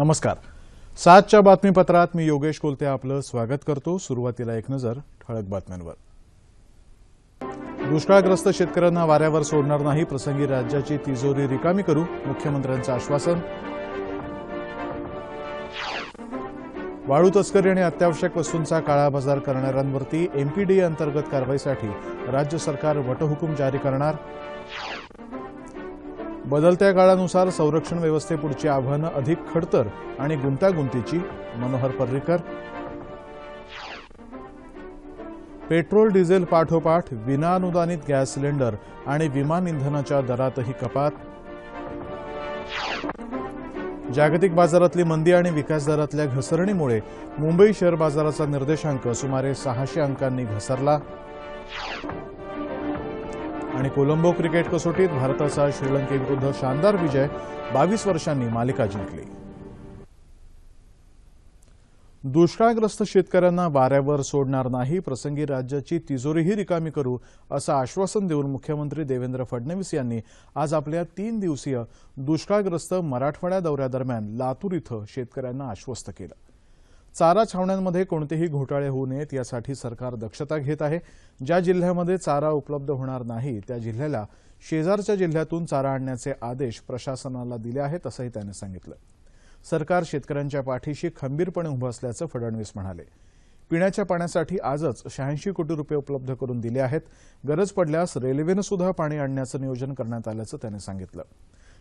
नमस्कार. सातच्या बातमीपत्रात मी योगेश कोलते आपलं स्वागत करतो. सुरुवातीला एक नजर ठळक बातम्यांवर. दुष्काळग्रस्त शेतकऱ्यांना वाऱ्यावर सोडणार नाही प्रसंगी राज्याची तिजोरी रिकामी करू मुख्यमंत्र्यांचं आश्वासन. वाळू तस्करी आणि अत्यावश्यक वस्तूंचा काळा बाजार करणाऱ्यांवरती एमपीडीए अंतर्गत कारवाईसाठी राज्य सरकार वटहुकूम जारी करणार. बदलत्या काळानुसार संरक्षण व्यवस्थेपुढची आव्हानं अधिक खडतर आणि गुंतागुंतीची मनोहर पर्रीकर. पेट्रोल डिझेल पाठोपाठ विनाअनुदानित गॅस सिलेंडर आणि विमान इंधनाच्या दरातही कपात. जागतिक बाजारातली मंदी आणि विकास दरातल्या घसरणीमुळे मुंबई शेअर बाजाराचा निर्देशांक सुमारे सहाशे अंकांनी घसरला. आणि कोलंबो क्रिकेट कसोटीत भारताचा श्रीलंकेविरुद्ध शानदार विजय बावीस वर्षांनी मालिका जिंकली. दुष्काळग्रस्त शेतकऱ्यांना वाऱ्यावर सोडणार नाही प्रसंगी राज्याची तिजोरीही रिकामी करू असं आश्वासन देऊन मुख्यमंत्री देवेंद्र फडणवीस यांनी आज आपल्या तीन दिवसीय दुष्काळग्रस्त मराठवाडा दौऱ्यादरम्यान लातूर इथं शेतकऱ्यांना आश्वस्त केलं. चारा छावण्यांमध्ये कोणतेही घोटाळे होऊ नयेत यासाठी सरकार दक्षता घेत आहे. ज्या जिल्ह्यामध्ये चारा उपलब्ध होणार नाही त्या जिल्ह्याला शेजारच्या जिल्ह्यातून चारा आणण्याचे आदेश प्रशासनाला दिले आहेत असंही त्यांनी सांगितलं. सरकार शेतकऱ्यांच्या पाठीशी खंबीरपणे उभं असल्याचं फडणवीस म्हणाले. पिण्याच्या पाण्यासाठी आजच शहाऐंशी कोटी रुपये उपलब्ध करून दिले आहेत. गरज पडल्यास रेल्वेनं सुद्धा पाणी आणण्याचं नियोजन करण्यात आल्याचं त्यांनी सांगितलं.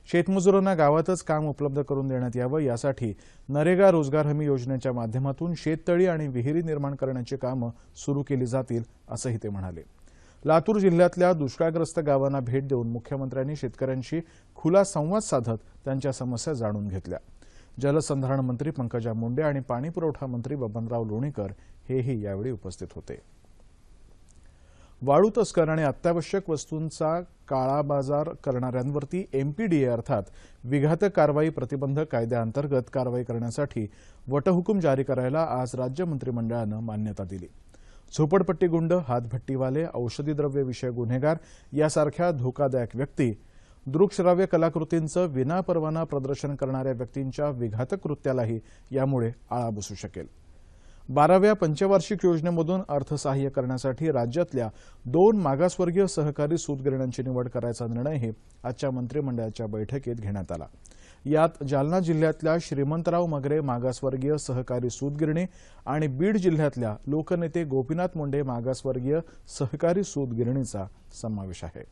शेतमजुरांना गावातच काम उपलब्ध करून देण्यात यावं यासाठी नरेगा रोजगार हमी योजनेच्या माध्यमातून शेततळी आणि विहिरी निर्माण करण्याची कामं सुरू केली जातील असंही ते म्हणाले. लातूर जिल्ह्यातल्या दुष्काळग्रस्त गावांना भेट देऊन मुख्यमंत्र्यांनी शेतकऱ्यांशी खुला संवाद साधत त्यांच्या समस्या जाणून घेतल्या. जलसंधारण मंत्री पंकजा मुंडे आणि पाणीपुरवठा मंत्री बबनराव लोणीकर हेही यावेळी उपस्थित होते. वाळू तस्कर आणि अत्यावश्यक वस्तूंचा काळा बाजार करणाऱ्यांवरती एमपीडीए अर्थात विघातक कारवाई प्रतिबंध कायद्याअंतर्गत कारवाई करण्यासाठी वटहुकूम जारी करायला आज राज्य मंत्रिमंडळानं मान्यता दिली. झोपडपट्टी गुंड हातभट्टीवाले औषधी द्रव्य विषय गुन्हेगार यासारख्या धोकादायक व्यक्ती दृकश्राव्य कलाकृतींचं विनापरवाना प्रदर्शन करणाऱ्या व्यक्तींच्या विघातक कृत्यालाही यामुळे आळा बसू शकेल. बाराव्या पंचवार्षिक योजनेमधून अर्थसहाय्य करण्यासाठी राज्यातल्या दोन मागासवर्गीय सहकारी सूतगिरण्यांची निवड करायचा निर्णयही आजच्या मंत्रिमंडळाच्या बैठकीत घेण्यात आला. यात जालना जिल्ह्यातल्या श्रीमंतराव मगरे मागासवर्गीय सहकारी सूतगिरणी आणि बीड जिल्ह्यातल्या लोकनेते गोपीनाथ मुंडे मागासवर्गीय सहकारी सूतगिरणीचा समावेश आहे.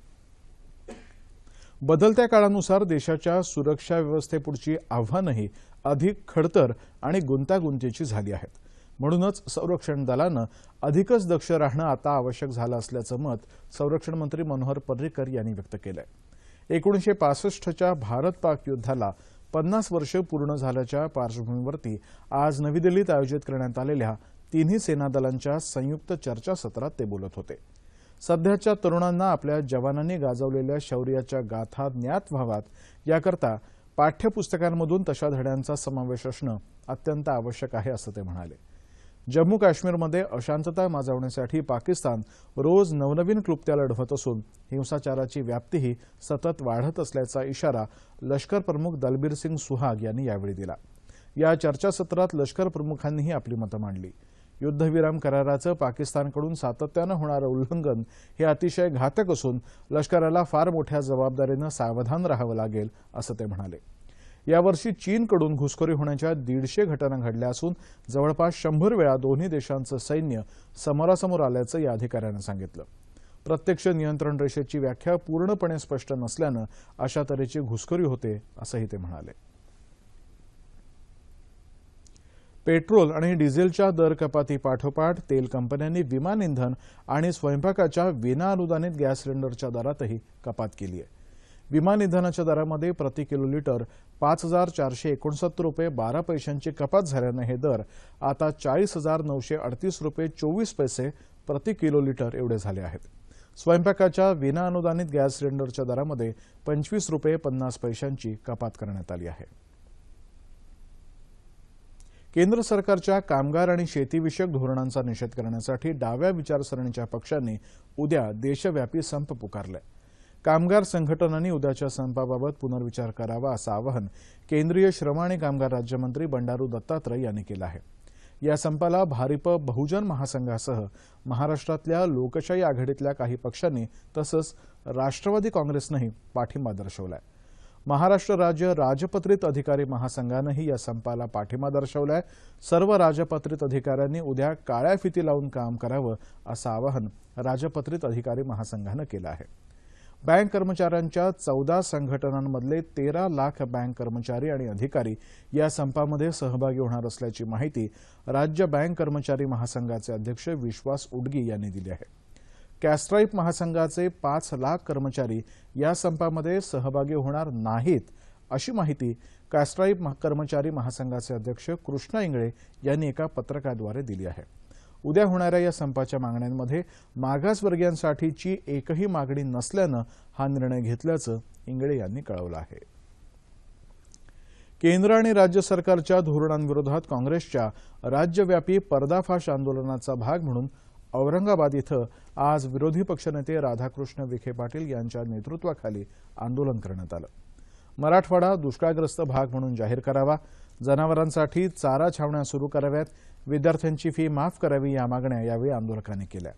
बदलत्या काळानुसार देशाच्या सुरक्षा व्यवस्थेपुढची आव्हानंही अधिक खडतर आणि गुंतागुंतीची झाली आहेत. म्हणूनच संरक्षण दलानं अधिकच दक्ष राहणं आता आवश्यक झालं असल्याचं मत संरक्षण मंत्री मनोहर पर्रिकर यांनी व्यक्त केलंय. एकोणीसशे पासष्टच्या भारत पाक युद्धाला पन्नास वर्ष पूर्ण झाल्याच्या पार्श्वभूमीवरती आज नवी दिल्लीत आयोजित करण्यात आलेल्या तिन्ही सेना दलांच्या संयुक्त चर्चासत्रात ते बोलत होते. सध्याच्या तरुणांना आपल्या जवानांनी गाजवलेल्या शौर्याच्या गाथा ज्ञात व्हाव्यात याकरता पाठ्यपुस्तकांमधून तशा धड्यांचा समावेश असणं अत्यंत आवश्यक आहे असं ते म्हणाले. जम्मू काश्मीरमध्ये अशांतता माजवण्यासाठी पाकिस्तान रोज नवनवीन कृत्या लढवत असून हिंसाचाराची व्याप्तीही सतत वाढत असल्याचा इशारा लष्कर प्रमुख दलबीर सिंग सुहाग यांनी यावेळी दिला. या चर्चासत्रात लष्कर प्रमुखांनीही आपली मतं मांडली. युद्धविराम कराराचं पाकिस्तानकडून सातत्यानं होणारं उल्लंघन हे अतिशय घातक असून लष्कराला फार मोठ्या जबाबदारीनं सावधान राहावं लागेल असं ते म्हणाले. यावर्षी चीनकडून घुसखोरी होण्याच्या दीडशे घटना घडल्या असून जवळपास शंभर वेळा दोन्ही देशांचं सैन्य समोरासमोर आल्याचं या अधिकाऱ्यानं सांगितलं. प्रत्यक्ष नियंत्रण रेषेची व्याख्या पूर्णपणे स्पष्ट नसल्यानं अशा तऱ्हेची घुसखोरी होते असंही ते म्हणाले. पेट्रोल आणि डिझेलच्या दर कपाती पाठोपाठ तेल कंपन्यांनी विमान इंधन आणि स्वयंपाकाच्या विनाअनुदानित गॅस सिलेंडरच्या दरातही कपात केली आहे विमान इंधनाच्या दरामध्ये प्रति किलो लिटर पाच हजार चारशे एकोणसत्तर रुपये बारा पैशांची कपात झाल्यानं हे दर आता चाळीस हजार नऊशे अडतीस रुपये चोवीस पैसे प्रति किलो लिटर एवढे झाले आहेत. स्वयंपाकाच्या विनाअनुदानित गॅस सिलेंडरच्या दरामध्ये पंचवीस रुपये पन्नास पैशांची कपात करण्यात आली आहे. केंद्र सरकारच्या कामगार आणि शेतीविषयक धोरणांचा निषेध करण्यासाठी डाव्या विचारसरणीच्या पक्षांनी उद्या देशव्यापी संप पुकारलाय. कामगार संघटनांनी उद्याच्या संपाबाबत पुनर्विचार करावा असं आवाहन केंद्रीय श्रम आणि कामगार राज्यमंत्री बंडारू दत्तात्रय यांनी केलं आहे. या संपाला भारिप बहुजन महासंघासह महाराष्ट्रातल्या लोकशाही आघाडीतल्या काही पक्षांनी तसंच राष्ट्रवादी काँग्रेसनंही पाठिंबा दर्शवलाय. महाराष्ट्र राज्य राजपत्रित अधिकारी महासंघानंही या संपाला पाठिंबा दर्शवलाय. सर्व राजपत्रित अधिकाऱ्यांनी उद्या काळ्या फिती लावून काम करावं असं आवाहन राजपत्रित अधिकारी महासंघानं केलं आहे. बँक कर्मचाऱ्यांच्या चौदा संघटनांमधले तेरा लाख बँक कर्मचारी आणि अधिकारी या संपामध्ये सहभागी होणार असल्याची माहिती राज्य बँक कर्मचारी महासंघाचे अध्यक्ष विश्वास उडगी यांनी दिली आहे. कॅस्ट्राईप महासंघाचे पाच लाख कर्मचारी या संपामध्ये सहभागी होणार नाहीत अशी माहिती कॅस्ट्राईप महा- कर्मचारी महासंघाचे अध्यक्ष कृष्णा इंगळे यांनी एका पत्रकाद्वारे दिली आहे. उद्या होणाऱ्या या संपाच्या मागण्यांमध्ये मागासवर्गीयांसाठीची एकही मागणी नसल्यानं हा निर्णय घेतल्याचं इंगळे यांनी कळवलं आहे. केंद्र आणि राज्य सरकारच्या धोरणांविरोधात काँग्रेसच्या राज्यव्यापी पर्दाफाश आंदोलनाचा भाग म्हणून औरंगाबाद इथं आज विरोधी पक्षनेते राधाकृष्ण विखे पाटील यांच्या नेतृत्वाखाली आंदोलन करण्यात आलं. मराठवाडा दुष्काळग्रस्त भाग म्हणून जाहीर करावा जनावरांसाठी चारा छावण्या सुरू कराव्यात विद्यार्थ्यांची फी माफ करावी या मागण्या यावेळी आंदोलकांनी केल्या.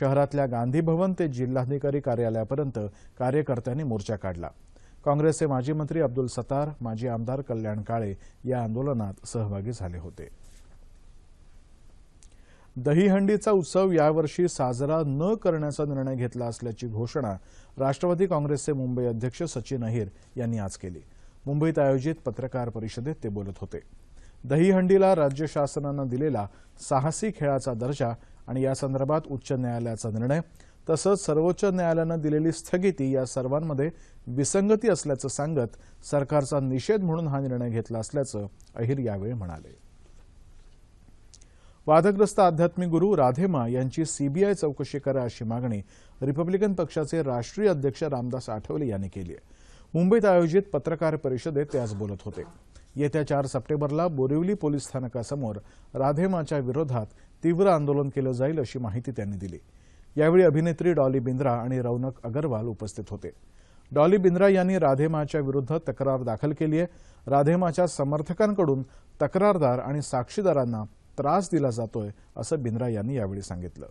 शहरातल्या गांधी भवन ते जिल्हाधिकारी कार्यालयापर्यंत कार्यकर्त्यांनी मोर्चा काढला. काँग्रेसचे माजी मंत्री अब्दुल सतार माजी आमदार कल्याण काळे या आंदोलनात सहभागी झाले होते. दहीहंडीचा उत्सव यावर्षी साजरा न करण्याचा निर्णय घेतला असल्याची घोषणा राष्ट्रवादी काँग्रेसचे मुंबई अध्यक्ष सचिन अहिर यांनी आज केली. मुंबईत आयोजित पत्रकार परिषदेत ते बोलत होते. दहीहंडीला राज्य शासनानं दिलेला साहसी खेळाचा दर्जा आणि यासंदर्भात उच्च न्यायालयाचा निर्णय तसंच सर्वोच्च न्यायालयानं दिलेली स्थगिती या सर्वांमध्ये विसंगती असल्याचं सांगत सरकारचा निषेध म्हणून हा निर्णय घेतला असल्याचं अहिर यावेळी म्हणाले. वादग्रस्त आध्यात्मिक गुरु राधेमा यांची सीबीआय चौकशी करा अशी मागणी रिपब्लिकन पक्षाचे राष्ट्रीय अध्यक्ष रामदास आठवले यांनी केली आहे. मुंबईत आयोजित पत्रकार परिषदेत ते आज बोलत होते. येत्या चार सप्टेंबरला बोरिवली पोलीस स्थानकासमोर राधेमाच्या विरोधात तीव्र आंदोलन केलं जाईल अशी माहिती त्यांनी दिली. यावेळी अभिनेत्री डॉली बिंद्रा आणि रौनक अगरवाल उपस्थित होते. डॉली बिंद्रा यांनी राधेमाच्या विरुद्ध तक्रार दाखल केली आहे. राधेमाच्या समर्थकांकडून तक्रारदार आणि साक्षीदारांना त्रास दिला जातोय असं बिंद्रा यांनी यावेळी सांगितलं.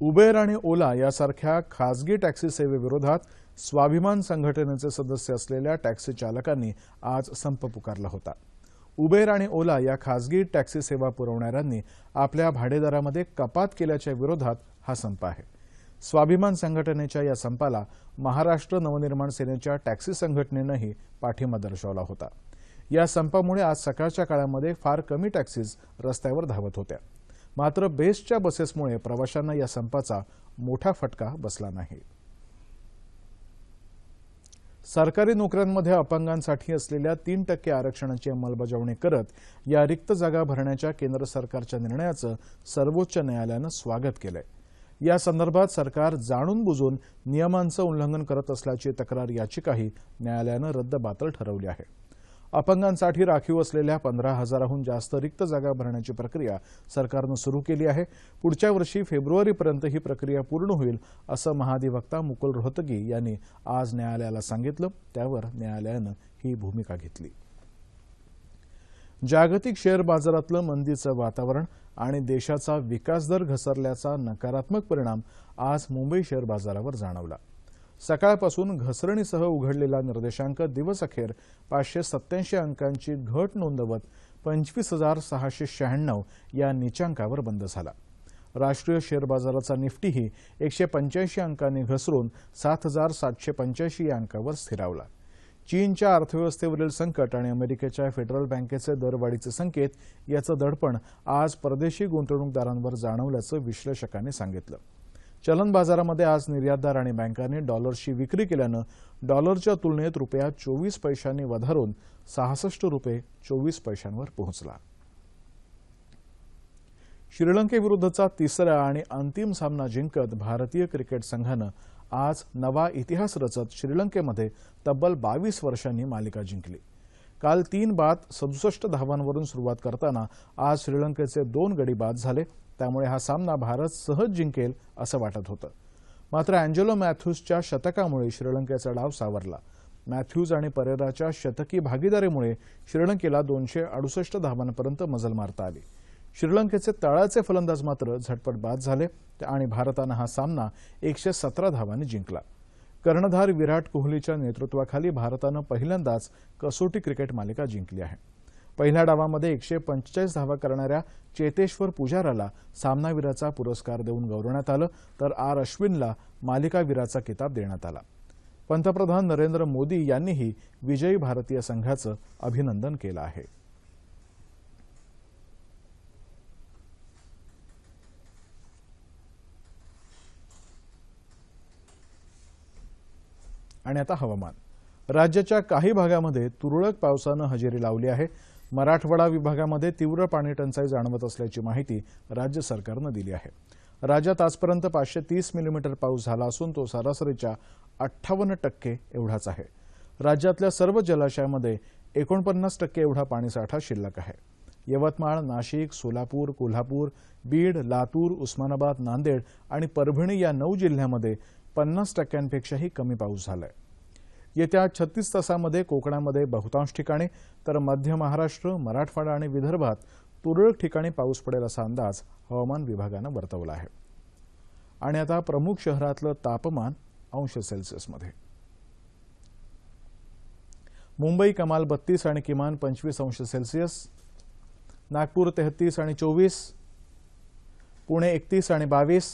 उबेर आणि ओला यासारख्या खासगी टॅक्सी सेवेविरोधात स्वाभिमान संघटनेचे सदस्य असलेल्या टॅक्सी चालकांनी आज संप पुकारला होता. उबेर आणि ओला या खासगी टॅक्सी सेवा पुरवणाऱ्यांनी आपल्या भाडेदरामध्ये कपात केल्याच्या विरोधात हा संप आहे. स्वाभिमान संघटनेच्या या संपाला महाराष्ट्र नवनिर्माण सेनेच्या टॅक्सी संघटनेनंही पाठिंबा दर्शवला होता. या संपामुळे आज सकाळच्या काळामध्ये फार कमी टॅक्सीज रस्त्यावर धावत होत्या. मात्र बेस्टच्या बसेसमुळे प्रवाशांना या संपाचा मोठा फटका बसला नाही. सरकारी नोकऱ्यांमध्ये अपंगांसाठी असलेल्या तीन टक्के आरक्षणाची अंमलबजावणी करत या रिक्त जागा भरण्याच्या केंद्र सरकारच्या निर्णयाचं सर्वोच्च न्यायालयानं स्वागत केलंय. या संदर्भात सरकार जाणून बुजून नियमांचं उल्लंघन करत असल्याची तक्रार याचिकाही न्यायालयानं रद्दबातल ठरवली आहे. अपंगांसाठी राखीव असलेल्या पंधरा हजाराहून जास्त रिक्त जागा भरण्याची प्रक्रिया सरकारनं सुरू केली आहे. पुढच्या वर्षी फेब्रुवारीपर्यंत ही प्रक्रिया पूर्ण होईल असं महाधिवक्ता मुकुल रोहतगी यांनी आज न्यायालयाला सांगितलं. त्यावर न्यायालयानं ही भूमिका घेतली. जागतिक शेअर बाजारातलं मंदीचं वातावरण आणि देशाचा विकासदर घसरल्याचा नकारात्मक परिणाम आज मुंबई शेअर बाजारावर जाणवला. सकाळपासून घसरणीसह उघडलेला निर्देशांक दिवसअखेर पाचशे सत्याऐंशी अंकांची घट नोंदवत पंचवीस हजार सहाशे शहाण्णव या निचांकावर बंद झाला. राष्ट्रीय शेअर बाजाराचा निफ्टीही एकशे पंच्याऐंशी अंकांनी घसरून सात हजार सातशे पंच्याऐंशी या अंकावर स्थिरावला. चीनच्या अर्थव्यवस्थेवरील संकट आणि अमेरिकेच्या फेडरल बँकेचे दरवाढीचे संकेत याचं दडपण आज परदेशी गुंतवणूकदारांवर जाणवल्याचं विश्लेषकांनी सांगितलं. चलन बाजारामध्ये आज निर्यातदार आणि बँकांनी डॉलरची विक्री केल्यानं डॉलरच्या तुलनेत रुपया चोवीस पैशांनी वधारून सहासष्ट रुपये चोवीस पैशांवर पोहोचला. श्रीलंकेविरुद्धचा तिसरा आणि अंतिम सामना जिंकत भारतीय क्रिकेट संघानं आज नवा इतिहास रचत श्रीलंकेमध्ये तब्बल बावीस वर्षांनी मालिका जिंकली. काल तीन बाद सदुसष्ट धावांवरून सुरुवात करताना आज श्रीलंकेचे दोन गडी बाद झाले. त्यामुळे हा सामना भारत सहज जिंकेल असं वाटत होतं. मात्र अँजेलो मॅथ्यूजच्या शतकामुळे श्रीलंकेचा डाव सावरला. मॅथ्यूज आणि परेराच्या शतकी भागीदारीमुळे श्रीलंकेला दोनशे अडुसष्ट धावांपर्यंत मजल मारता आली. श्रीलंकेचे तळाचे फलंदाज मात्र झटपट बाद झाले आणि भारतानं हा सामना एकशे सतरा धावांनी जिंकला. कर्णधार विराट कोहलीच्या नेतृत्वाखाली भारतानं पहिल्यांदाच कसोटी क्रिकेट मालिका जिंकली आहे. पहिल्या डावामध्ये एकशे पंचेचाळीस धावा करणाऱ्या चेतेश्वर पुजाराला सामनावीराचा पुरस्कार देऊन गौरवण्यात आलं तर आर अश्विनला मालिकावीराचा किताब देण्यात आला. पंतप्रधान नरेंद्र मोदी यांनीही विजयी भारतीय संघाचं अभिनंदन केलं आहे. आणि आता हवामान. राज्याच्या काही भागामध्ये तुरळक पावसानं हजेरी लावली आहे. मराठवाडा विभागामध्ये तीव्र पाणी टंचाई जाणवत असल्याची माहिती राज्य सरकारनं दिली आहे. राज्यात आजपर्यंत पाचशे तीस मिलीमीटर पाऊस झाला असून तो सरासरीच्या अठ्ठावन्न टक्के एवढाच आहे. राज्यातल्या सर्व जलाशयामध्ये एकोणपन्नास टक्के एवढा पाणीसाठा शिल्लक आहे. यवतमाळ नाशिक सोलापूर कोल्हापूर बीड लातूर उस्मानाबाद नांदेड आणि परभणी या नऊ जिल्ह्यामध्ये पन्नास टक्क्यांपेक्षाही कमी पाऊस झालाय. येत्या छत्तीस तासामध्ये कोकणामध्ये बहुतांश ठिकाणी तर मध्य महाराष्ट्र मराठवाडा आणि विदर्भात तुरळक ठिकाणी पाऊस पडेल असा अंदाज हवामान विभागानं वर्तवला आहे. आणि आता प्रमुख शहरातलं तापमान अंश सेल्सिअसमध्ये. मुंबई कमाल बत्तीस आणि किमान पंचवीस अंश सेल्सिअस नागपूर तेहतीस आणि चोवीस पुणे एकतीस आणि बावीस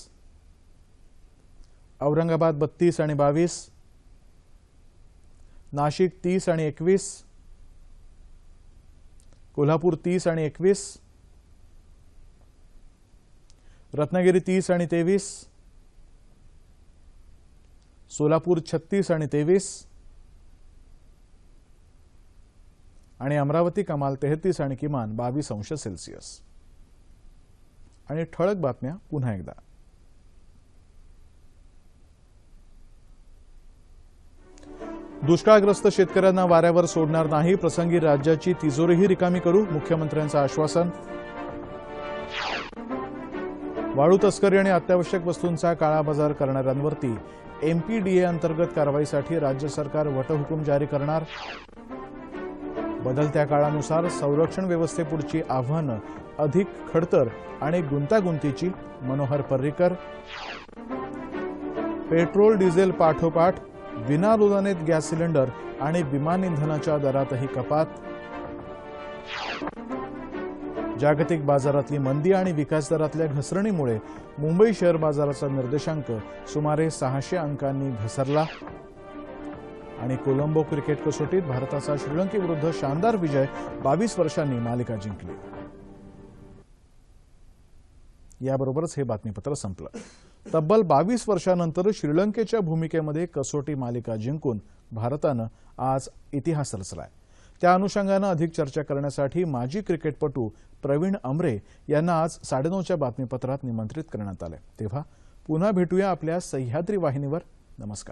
औरंगाबाद बत्तीस आणि बावीस नाशिक तीस आणि एकवीस. कोल्हापूर तीस आणि एकवीस. रत्नागिरी तीस आणि तेवीस. सोलापूर छत्तीस आणि तेवीस. आणि अमरावती कमाल तेहतीस आणि किमान बावीस अंश सेल्सिअस. आणि ठळक बातम्या पुन्हा एकदा. दुष्काळग्रस्त शेतकऱ्यांना वाऱ्यावर सोडणार नाही प्रसंगी राज्याची तिजोरीही रिकामी करू मुख्यमंत्र्यांचं आश्वासन. वाळू तस्करी आणि अत्यावश्यक वस्तूंचा काळाबाजार करणाऱ्यांवरती एमपीडीए अंतर्गत कारवाईसाठी राज्य सरकार वटहुकूम जारी करणार. बदलत्या काळानुसार संरक्षण व्यवस्थेपुढची आव्हानं अधिक खडतर आणि गुंतागुंतीची मनोहर पर्रीकर. पेट्रोल डिझेल पाठोपाठ विनानुदानित गॅस सिलेंडर आणि विमान इंधनाच्या दरातही कपात. जागतिक बाजारातली मंदी आणि विकास दरातल्या घसरणीमुळे मुंबई शेअर बाजाराचा निर्देशांक सुमारे सहाशे अंकांनी घसरला. आणि कोलंबो क्रिकेट कसोटीत भारताचा श्रीलंकेविरुद्ध शानदार विजय बावीस वर्षांनी मालिका जिंकली. याबरोबरच हे बातमीपत्र संपलं. तब्बल बावीस वर्षानंतर श्रीलंकेच्या भूमिकेमध्ये कसोटी मालिका जिंकून भारतानं आज इतिहास रचलाय. त्या अनुषंगानं अधिक चर्चा करण्यासाठी माजी क्रिकेटपटू प्रवीण अमरे यांना आज साडेनऊच्या बातमीपत्रात निमंत्रित करण्यात आलं तेव्हा पुन्हा भेटूया आपल्या सह्याद्री वाहिनीवर. नमस्कार.